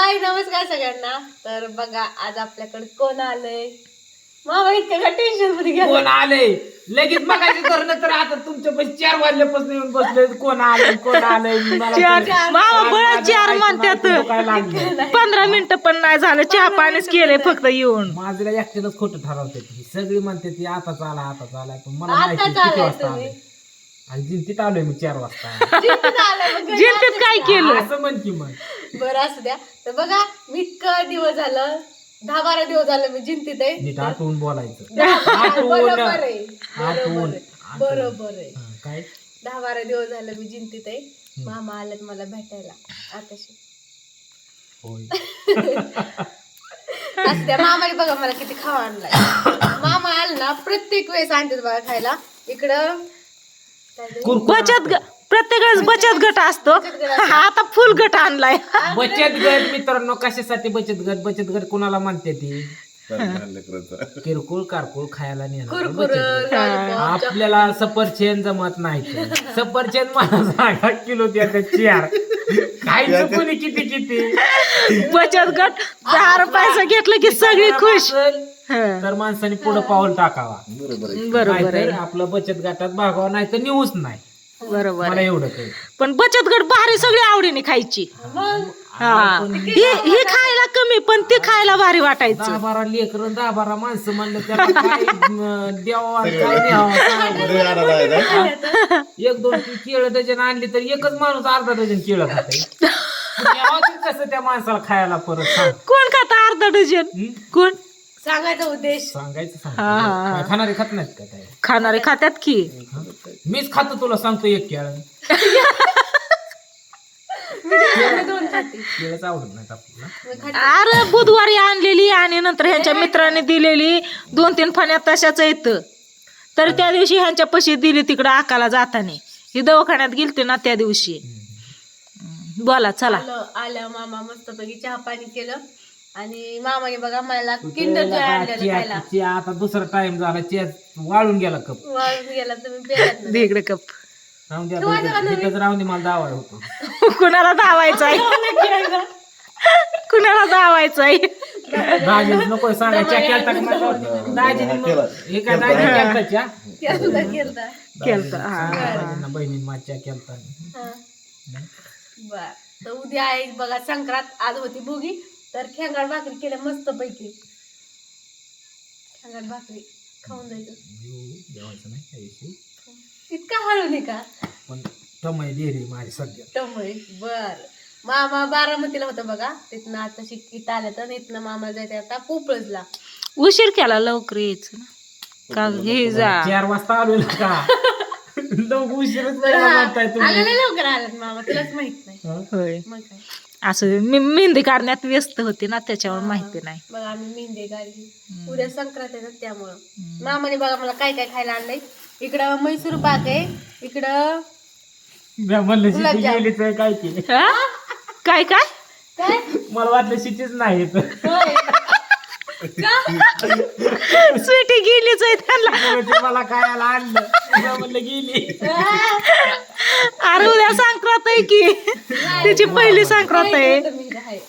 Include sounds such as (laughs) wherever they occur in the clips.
हाय नमस्कार सगळ्यांना. तर बघा आज आपल्याकडे कोण आलंय? मामा इतकं का टेन्शनमध्ये गेला कोण आले लगेच मगाशी करणं तर आता तुमच्या पैसे चार वाजल्यापासून येऊन बसले कोण आले कोण आले मला चार तर- मामा बळ माझं चार ऐकून म्हणतात. ऐकून काय लागलं. पंधरा मिनिटं पण नाही झालं. चहा पाणीच केलंय फक्त येऊन. माझ्याला एकट्यालाच खोटं ठरवते ही सगळी म्हणते ती आताच आला आताच आलाय पण मला आताच माहिती किती आलाय वाजता तुम्ही. आले आणि जिंतीत आलोय मी चार वाजता. जिंकून आलं मग घरी जिंतीत काय केलं? असं म्हण की मग. बरं असू द्या. तर बघा मी इतकं दिवस झालं दहा बारा दिवस झालं मी जिंतीत आहे. नीट आठवून बोलायचं. बरोबर आहे. बरोबर आठवून. आहे बरोबर आहे. हा, काय? दहा बारा दिवस झालं मी जिंतीत आहे. मामा आलेत मला भेटायला. आताशी. होय. (laughs) असू द्या मामाने बघा मला किती खावा आणलाय. मामा आला ना प्रत्येक वेळेस आणतात बघा खायला. इकडं. बचत ग- प्रत्येक वेळेस बचत गट असतो. आता फुल गट आणलाय. बचत गट मित्रांनो कशासाठी बचत गट? बचत गट कोणाला म्हणते ती? किरकोळ कारकोळ खायला नेणार कुरकुर बचत गट. लॉलीपॉप, आपल्याला सफरचंद जमत नाही. सफरचंद मला सांगा किलो द्यायचं चार. खायचं कोणी किती किती बचत गट दहा रुपयाचं घेतलं की सगळी खुश. तर माणसाने पुढे पाऊल टाकावा. बरोबर नाहीतर आहे. आपलं बचत गटात भागावा नाही तर नेऊच नाही. बरोबर मला आहे. एवढं काही. पण बचत गट भारी सगळी आवडीने खायची. हा. ही ही खायला कमी पण ती खायला भारी दहा वाटायचं बारा लेकर दहा बारा माणसं म्हणलं त्याला काय अं, द्यावं आणि काय न्यावं (laughs) सांगा. एक दोन केळं डझन आणली तर एकच माणूस अर्धा डझन केळं खाते. (laughs) कसं त्या माणसाला खायला परत सांग. कोण खाता अर्धा डझन? हं? कोण? सांगायचा उद्देश? सांगायचं हा, हा, हा. सांग खाणारे खात नाहीत का काय? खाणारे खात्यात की? हं? मीच खातो तुला सांगतो एक केळं. दोन खाते. केळंच आवडत नाहीत आपल्याला. मी खाते. अरे बुधवारी आणलेली आणि नंतर ह्यांच्या मित्राने दिलेली. दोन तीन फण्यात तशाच येतं तर त्या दिवशी ह्यांच्या पशी दिली तिकडं आकाला जाताना. ही दवाखान्यात गेलते ना त्या दिवशी. बोला चला. आलं आलं मामा मस्त पैकी चहा पाणी केलं. आणि मामाने बघा मला किंडर जॉय आणलेलं खायला चिया- आता दुसरा टाइम झाला. चिया वाळून गेला कप वाळून गेला तुम्ही पेलात ना. कप राहून द्या इथंच राहून दे मला दावा होतो. (laughs) कुणाला धावायचं आहे? (laughs) कुणाला धावायचं आहे? दाजी नको सांगा केलता का? मला वाटलं. दाजीने मग- हे काय दाजी केलता. चहा? त्या सुद्धा केलता केलता, हा. दाजींना बहिणीने माझ्या चहा केलता. हा. बर. तर उद्या आहे बघा संक्रांत. आज होती भोगी. तर खेंगाड भाकरी केल्या मस्त पैकी खेंगाड भाकरी खाऊन जायचं. जीव जेवायचं नाही काही issue. इतका हळू नाही का? पण टमय डेरी माझी सध्या त्यामुळे बर. मामा बारामतीला होता बघा. तिथनं आता शिक्कीत आल्या तर इथनं मामा जायचं आता पोपळजला उशीर केला लवकर यायचं ना का हे जा. चार वाजता आलो का? (laughs) लोक उशीरच नाही म्हणताय तुम्ही. लवकर आलात मामा. तुलाच माहीत नाही? होय. मग काय? असं मी मेहंदी काढण्यात व्यस्त होते ना त्याच्यावर माहिती नाही. बघा आम्ही मेहंदी काढली. उद्या संक्रांत आहे ना त्यामुळं. मामाने बघा मला काय काय खायला आणलंय. इकडं म्हैसूर पाक आहे इकडं मी म्हणलं शिटी गुलाबजाम. गेलीच आहे काय केली? हा? काय काय? काय? मला वाटलं शिटीच नाही येत. होय. स्वीटी गेलीच आहे त्यांना. मला आणलं. मी म्हणलं गेली. अरे उद्या संक्रांत आहे की. तिची पहिली संक्रांत आहे.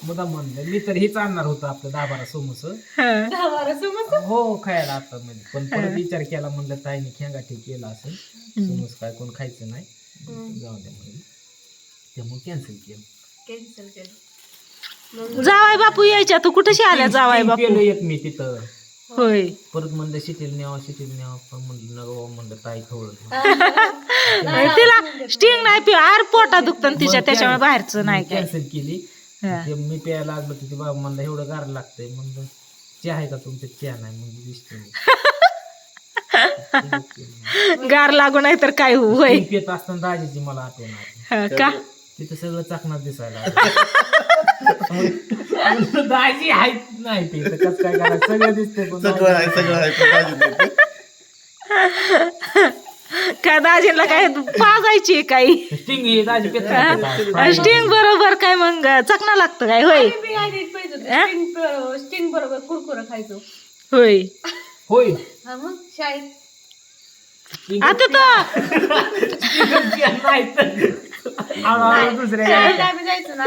मुदा म्हणलं मी तर हेच आणणार होतं आपलं दहा बारा समोस. हं. दहा बारा समज हो खायला आता म्हणजे पण परत विचार केला म्हणलं ताईने खेंगाठी केला असेल. समोस काय कोण खायचं नाही. जाऊ द्या म्हणलं त्यामुळे कॅन्सल केलं. कॅन्सल केलं. जावाय बापू यायच्या तू कुठेशी आल्या जावाय बापू? एक मी तिथं. होय. परत म्हणलं शिटील न्यावं शिटील न्यावं. पण म्हणलं नगो बाबा म्हणलं ताई खवळत (laughs) तिला स्टिंग नाही पिऊ आर पोटा दुखतं तिच्या त्याच्यामुळे बाहेरचं नाही काय कॅन्सल केली. ते मी प्यायला लागलो तिथे बाबा म्हणलं एवढं गार लागतंय. म्हणलं चहा आहे का तुमच्या? चहा नाही. म्हणजे दिसते (laughs) गार लागू नाही तर काय होय. पित असताना दाजीची मला आठवण का? तिथं सगळं चाकणार दिसायला (laughs) दाजी आहेत नाही ते तर कसं काय करायचं? सगळं दिसतंय पण सगळं आहे सगळं आहे पण दाजी नाही ते. काय दाजीला काय पाजायची काही? स्टिंग हे? दाजी पित स्टिंग बरोबर काय मग चकना लागतं काय? होय. मी आधी पाहिजे होतं. स्टिंग ब- स्टिंग बरोबर कुरकुरा खायचो. होय. होय. हा मग शाळेत. आता तर नाही तर आम्हाला दुसऱ्या शाळेत आम्ही जायचो. ना.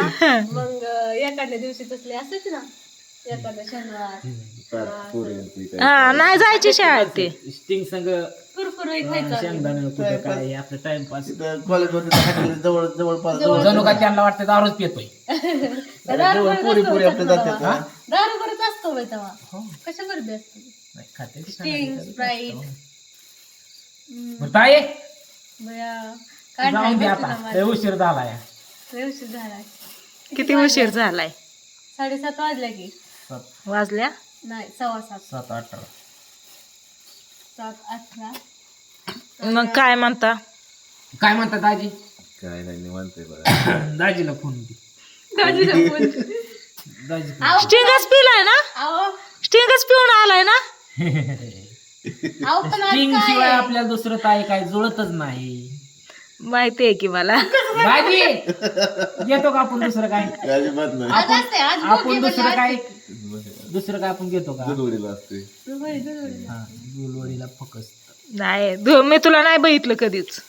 मग एखाद्या दिवशी तसले असायचे ना. एखादा शनिवार हा नाही जायची शाळेत ते. स्टिंग संग कुरकुरे खायचो आम्ही. शेंगदाणे कुठं काय आपलं टाइमपास. हॉटेल जवळ जवळपास जवळ जणू काय त्यांना वाटतं दारूच पितोय. दारू जवळ पुरी असतो पुरी आपल्या तेव्हा. जातात हा? दारू करत असतो बाई तेव्हा. कशा गर्दी असते नाही, खाते. ते स्टिंग. स्प्राईट बरं, ताई बया. काय जाऊन दे नाही आता. लय उशीर झालाय. किती उशीर झालाय? साडेसात वाजल्या की. सात. वाजल्या? नाही सव्वा सात. सात अठरा. सात अठरा. मग काय म्हणता? काय म्हणतात दाजी? काय नाही निवांत आहे बघा. (coughs) दाजीला फोन दे. दाजीला फोन. दाजी आहो, स्टिंगच पिलाय ना? आहो, स्टिंगच पिऊन आलाय ना? आहो, पण आज स्टिंग काय? शिवाय? आपल्याला दुसरं काय काय जुळतच नाही. माहितीये की मला. दाजी घेतो का आपण दुसरं काय? अजिबात नाही. आज असते आज आपण दुसरं काय? दुसरं काय आपण घेतो का? दुधवडीला असते. हा फकस नाही मी तुला नाही बघितलं कधीच.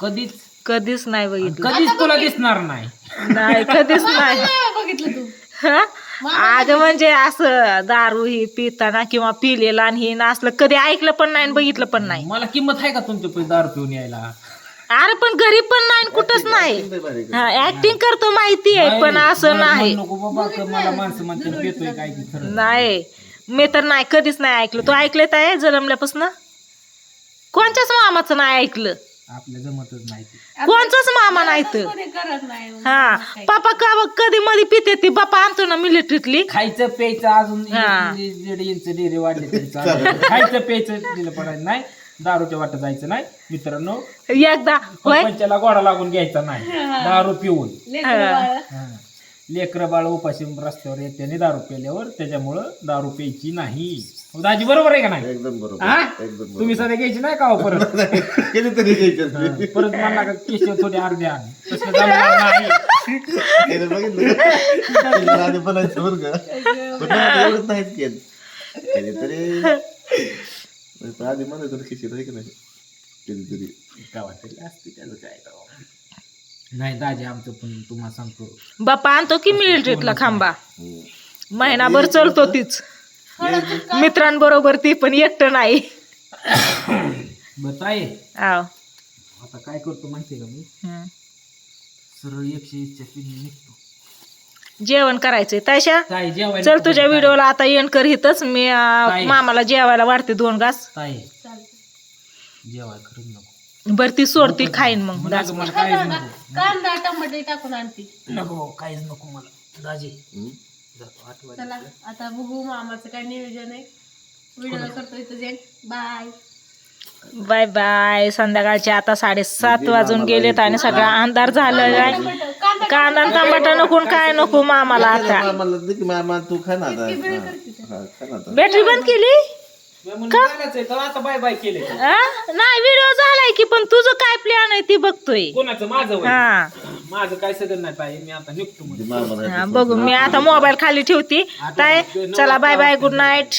कधीच? कधीच नाही बघितलं. कधीच तुला दिसणार नाही. नाही कधीच नाही. काय बघितलं तू. हा? अगं म्हणजे असं दारू ही पिताना किंवा पिलेला आणि हे ना असलं कधी ऐकलं पण नाही आणि बघितलं पण नाही. मला किंमत आहे का तुमच्या पैसे दारू पिऊन यायला? अरे पण घरी पण नाही आणि कुठंच नाही. हा ऍक्टिंग करतो माहिती आहे पण असं नाही. म्हणू नको बाबा का मला माणसं म्हणते पितोय काय की खरं. नाही. मी तर नाही कधीच नाही ऐकलं. तू ऐकलं आहे जन्मल्यापासून? कोणच्याच मामाचं नाही ऐकलं? आपल्या जमतच नाही ते. कोणचाच मामा नाही तर कोणी करत नाही हा पापा का बघ कधी मध्ये पिते ती. बापा आणतो ना मिलिटरीतली खायचं प्यायचं अजून हा. एक दीड इंच डेरे वाढले तरी चालेल. (laughs) खायचं प्यायचं दिलं पडायचं नाही. दारूच्या वाटत जायचं नाही. मित्रांनो एकदा होय. पंचाला गोडा लागून घ्यायचा नाही. दारू पिऊन. लेकरं बाळं. हा. लेकरं बाळ उपाशी रस्त्यावर येते आणि दारू प्यायल्यावर त्याच्यामुळं दारू प्यायची नाही. दाजी बरोबर आहे का नाही? एकदम हा? बरोबर एकदम तुम्ही सध्या घ्यायची नाही का हो परत? बरोबर कधीतरी घ्यायचं हा, परत मला का केशव थोडे अर्धे आण. तसं जमणार नाही. त्याने बघितलं. त्याच्या आधी बनायचं बरं का. पण आता एवढंच नाहीच केलं. कधीतरी पण आधी म्हणायचं ना खिशीत आहे की नाही? कधीतरी काय वाटेल असते त्याचं काय करावं. नाही दाजी आमचं पण तुम्हाला सांगतो. बापा आणतो की मिलिटरीतला खांबा. हम्म. महिनाभर चलतो तीच. मित्रांबरोबर ती पण एकटं नाही. बरं ताई. आव. आता काय करतो माहितीये का मी? हम्म. सरळ एकशे वीसच्या पिढी निघतो. जेवण करायचंय. ताई जेवायला चल तुझ्या ताई. व्हिडिओला आता एंड कर हितच मी अं? मामाला जेवायला वाढते दोन घास. ताई. चालतं. जेवाय खरंच नको. बर ती सोडती खाईन मग. मला काहीच कांदा नको. कांदा टमाटे टाकून आणते. नको काहीच नको मला. दाजी. हम्म. जातो आठवण चला आता बघू मामाचं काय नियोजन आहे. व्हिडिओ करतो इथं जेन बाय. Bye bye. संध्याकाळचे आता साडेसात वाजून गेलेत आणि सगळा अंधार झालेला आहे. कांदा आणि टमाटा नको आणि काय नको मामाला आता. मामाला दे की मामा तू खा ना आता. हा, हा, खा ना आता. बॅटरी बंद केली? आता बाय बाय केले आ? नाही व्हिडिओ झालाय की पण तुझं काय प्लॅन आहे ती बघतोय. कोणाचं? माझं वय? हा. माझं काय सगळं नाही ताई मी आता निघतो म्हणजे मामा हा, बघू मी आता मोबाईल खाली ठेवते. ताय चला बाय बाय गुड नाईट